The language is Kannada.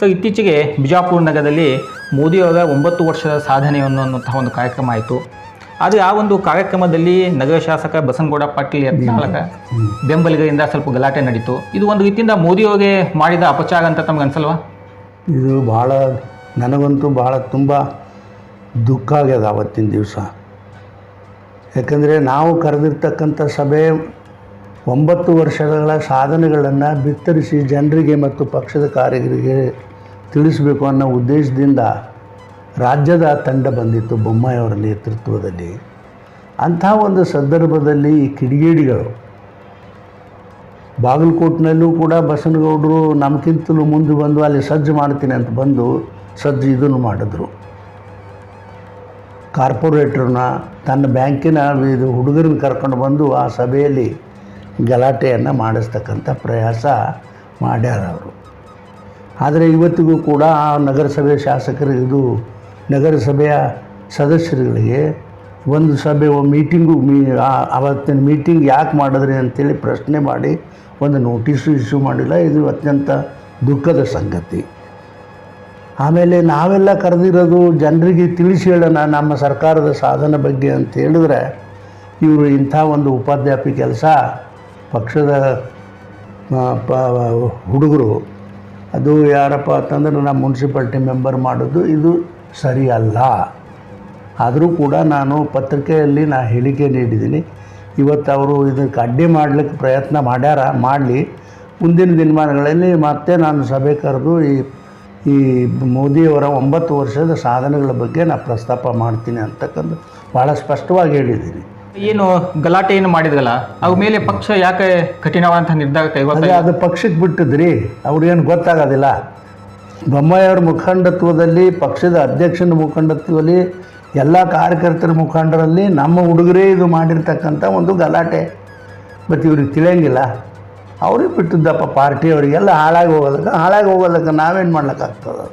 ಸೊ ಇತ್ತೀಚೆಗೆ ಬಿಜಾಪುರ ನಗರದಲ್ಲಿ ಮೋದಿಯವರ ಒಂಬತ್ತು ವರ್ಷದ ಸಾಧನೆಯನ್ನು ಅನ್ನುವಂತಹ ಒಂದು ಕಾರ್ಯಕ್ರಮ ಆಯಿತು. ಆದರೆ ಆ ಒಂದು ಕಾರ್ಯಕ್ರಮದಲ್ಲಿ ನಗರ ಶಾಸಕ ಬಸನಗೌಡ ಪಾಟೀಲ್ ಯತ್ನಾಳಕ ಬೆಂಬಲಿಗರಿಂದ ಸ್ವಲ್ಪ ಗಲಾಟೆ ನಡೀತು. ಇದು ಒಂದು ರೀತಿಯಿಂದ ಮೋದಿಯವರಿಗೆ ಮಾಡಿದ ಅಪಚಾರ ಅಂತ ತಮ್ಗೆ ಅನ್ಸಲ್ವಾ? ಇದು ಭಾಳ ನನಗಂತೂ ಭಾಳ ತುಂಬ ದುಃಖ ಆಗ್ಯದ ಆವತ್ತಿನ ದಿವಸ. ಯಾಕಂದರೆ ನಾವು ಕರೆದಿರ್ತಕ್ಕಂಥ ಸಭೆ ಒಂಬತ್ತು ವರ್ಷಗಳ ಸಾಧನೆಗಳನ್ನು ಬಿತ್ತರಿಸಿ ಜನರಿಗೆ ಮತ್ತು ಪಕ್ಷದ ಕಾರ್ಯಕರ್ತರಿಗೆ ತಿಳಿಸಬೇಕು ಅನ್ನೋ ಉದ್ದೇಶದಿಂದ ರಾಜ್ಯದ ತಂಡ ಬಂದಿತ್ತು ಬೊಮ್ಮಾಯಿಯವರ ನೇತೃತ್ವದಲ್ಲಿ. ಅಂಥ ಒಂದು ಸಂದರ್ಭದಲ್ಲಿ ಈ ಕಿಡಿಗೇಡಿಗಳು ಬಾಗಲಕೋಟ್ನಲ್ಲೂ ಕೂಡ ಬಸನಗೌಡರು ನಮಗಿಂತಲೂ ಮುಂದೆ ಬಂದು ಅಲ್ಲಿ ಸಜ್ಜು ಮಾಡ್ತೀನಿ ಅಂತ ಬಂದು ಸಜ್ಜು ಇದನ್ನು ಮಾಡಿದ್ರು. ಕಾರ್ಪೊರೇಟ್ರನ್ನ ತನ್ನ ಬ್ಯಾಂಕಿನ ಇದು ಹುಡುಗರನ್ನ ಕರ್ಕೊಂಡು ಬಂದು ಆ ಸಭೆಯಲ್ಲಿ ಗಲಾಟೆಯನ್ನು ಮಾಡಿಸ್ತಕ್ಕಂಥ ಪ್ರಯಾಸ ಮಾಡ್ಯಾರ ಅವರು ಆದರೆ ಇವತ್ತಿಗೂ ಕೂಡ ಆ ನಗರಸಭೆ ಶಾಸಕರು, ಇದು ನಗರಸಭೆಯ ಸದಸ್ಯರುಗಳಿಗೆ ಒಂದು ಸಭೆ ಮೀಟಿಂಗು, ಮೀ ಅವತ್ತಿನ ಮೀಟಿಂಗ್ ಯಾಕೆ ಮಾಡಿದ್ರಿ ಅಂತೇಳಿ ಪ್ರಶ್ನೆ ಮಾಡಿ, ಒಂದು ನೋಟಿಸು ಇಶ್ಯೂ ಮಾಡಿಲ್ಲ. ಇದು ಅತ್ಯಂತ ದುಃಖದ ಸಂಗತಿ. ಆಮೇಲೆ ನಾವೆಲ್ಲ ಕರೆದಿರೋದು ಜನರಿಗೆ ತಿಳಿಸಿ ಹೇಳೋಣ, ನಮ್ಮ ಸರ್ಕಾರದ ಸಾಧನೆ ಬಗ್ಗೆ ಅಂತ ಹೇಳಿದ್ರೆ, ಇವರು ಇಂಥ ಒಂದು ಉಪಾಧ್ಯಾಪಿ ಕೆಲಸ, ಪಕ್ಷದ ಹುಡುಗರು ಅದು ಯಾರಪ್ಪ ಅಂತಂದ್ರೆ ನಮ್ಮ ಮುನ್ಸಿಪಾಲ್ಟಿ ಮೆಂಬರ್ ಮಾಡೋದು ಇದು ಸರಿಯಲ್ಲ. ಆದರೂ ಕೂಡ ನಾನು ಪತ್ರಿಕೆಯಲ್ಲಿ ನಾ ಹೇಳಿಕೆ ನೀಡಿದ್ದೀನಿ. ಇವತ್ತು ಅವರು ಇದಕ್ಕೆ ಅಡ್ಡಿ ಮಾಡಲಿಕ್ಕೆ ಪ್ರಯತ್ನ ಮಾಡ್ಯಾರ, ಮಾಡಲಿ. ಮುಂದಿನ ದಿನಮಾನಗಳಲ್ಲಿ ಮತ್ತೆ ನಾನು ಸಭೆ ಕರೆದು ಈ ಈ ಮೋದಿಯವರ ಒಂಬತ್ತು ವರ್ಷದ ಸಾಧನೆಗಳ ಬಗ್ಗೆ ನಾನು ಪ್ರಸ್ತಾಪ ಮಾಡ್ತೀನಿ ಅಂತಕ್ಕಂಥ ಭಾಳ ಸ್ಪಷ್ಟವಾಗಿ ಹೇಳಿದ್ದೀನಿ. ಏನು ಗಲಾಟೆ ಏನು ಮಾಡಿದ್ರಲ್ಲ ಅವ್ರ ಮೇಲೆ ಪಕ್ಷ ಯಾಕೆ ಕಠಿಣವಾದಂತಹ ನಿರ್ಧಾರ ಅದೇ ಅದು ಪಕ್ಷಕ್ಕೆ ಬಿಟ್ಟಿದ್ರಿ ಅವ್ರಿಗೇನು ಗೊತ್ತಾಗೋದಿಲ್ಲ. ಬೊಮ್ಮಾಯಿಯವ್ರ ಮುಖಂಡತ್ವದಲ್ಲಿ ಪಕ್ಷದ ಅಧ್ಯಕ್ಷನ ಮುಖಂಡತ್ವದಲ್ಲಿ ಎಲ್ಲ ಕಾರ್ಯಕರ್ತರ ಮುಖಂಡರಲ್ಲಿ ನಮ್ಮ ಹುಡುಗರೇ ಇದು ಮಾಡಿರ್ತಕ್ಕಂಥ ಒಂದು ಗಲಾಟೆ. ಮತ್ತು ಇವ್ರಿಗೆ ತಿಳಿಯಂಗಿಲ್ಲ. ಅವ್ರಿಗೆ ಬಿಟ್ಟಿದ್ದಪ್ಪ ಪಾರ್ಟಿಯವರಿಗೆಲ್ಲ ಹಾಳಾಗಿ ಹೋಗೋದಕ್ಕೆ ಹಾಳಾಗಿ ಹೋಗೋದಕ್ಕೆ ನಾವೇನು ಮಾಡ್ಲಿಕ್ಕಾಗ್ತದೆ?